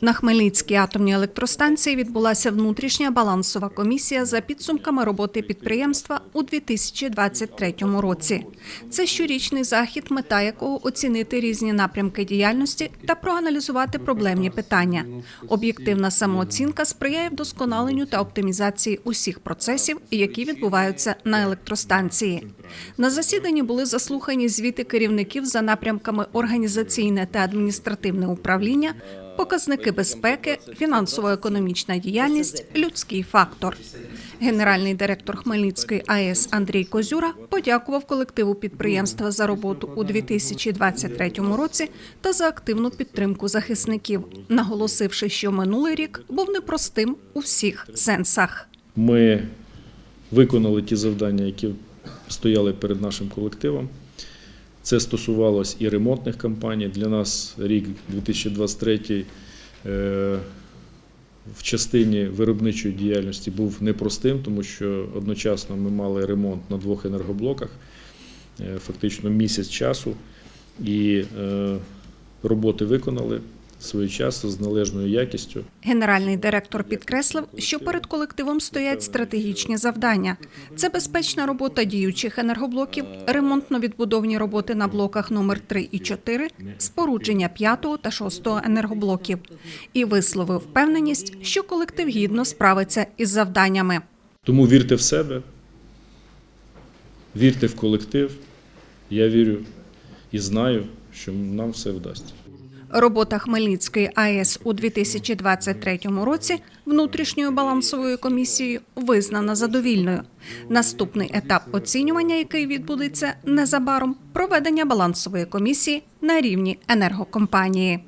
На Хмельницькій атомній електростанції відбулася внутрішня балансова комісія за підсумками роботи підприємства у 2023 році. Це щорічний захід, мета якого оцінити різні напрямки діяльності та проаналізувати проблемні питання. Об'єктивна самооцінка сприяє вдосконаленню та оптимізації усіх процесів, які відбуваються на електростанції. На засіданні були заслухані звіти керівників за напрямками організаційне та адміністративне управління, показники безпеки, фінансово-економічна діяльність, людський фактор. Генеральний директор Хмельницької АЕС Андрій Козюра подякував колективу підприємства за роботу у 2023 році та за активну підтримку захисників, наголосивши, що минулий рік був непростим у всіх сенсах. Ми виконали ті завдання, які стояли перед нашим колективом. Це стосувалось і ремонтних кампаній. Для нас рік 2023 е, в частині виробничої діяльності був непростим, тому що одночасно ми мали ремонт на двох енергоблоках, е, фактично місяць часу, і е, роботи виконали своєчасно з належною якістю. Генеральний директор підкреслив, що перед колективом стоять стратегічні завдання: це безпечна робота діючих енергоблоків, ремонтно-відбудовні роботи на блоках номер 3 і 4, спорудження 5 та 6 енергоблоків. І висловив впевненість, що колектив гідно справиться із завданнями. Тому вірте в себе, вірте в колектив. Я вірю і знаю, що нам все вдасться. Робота Хмельницької АЕС у 2023 році внутрішньою балансовою комісією визнана задовільною. Наступний етап оцінювання, який відбудеться незабаром, проведення балансової комісії на рівні енергокомпанії.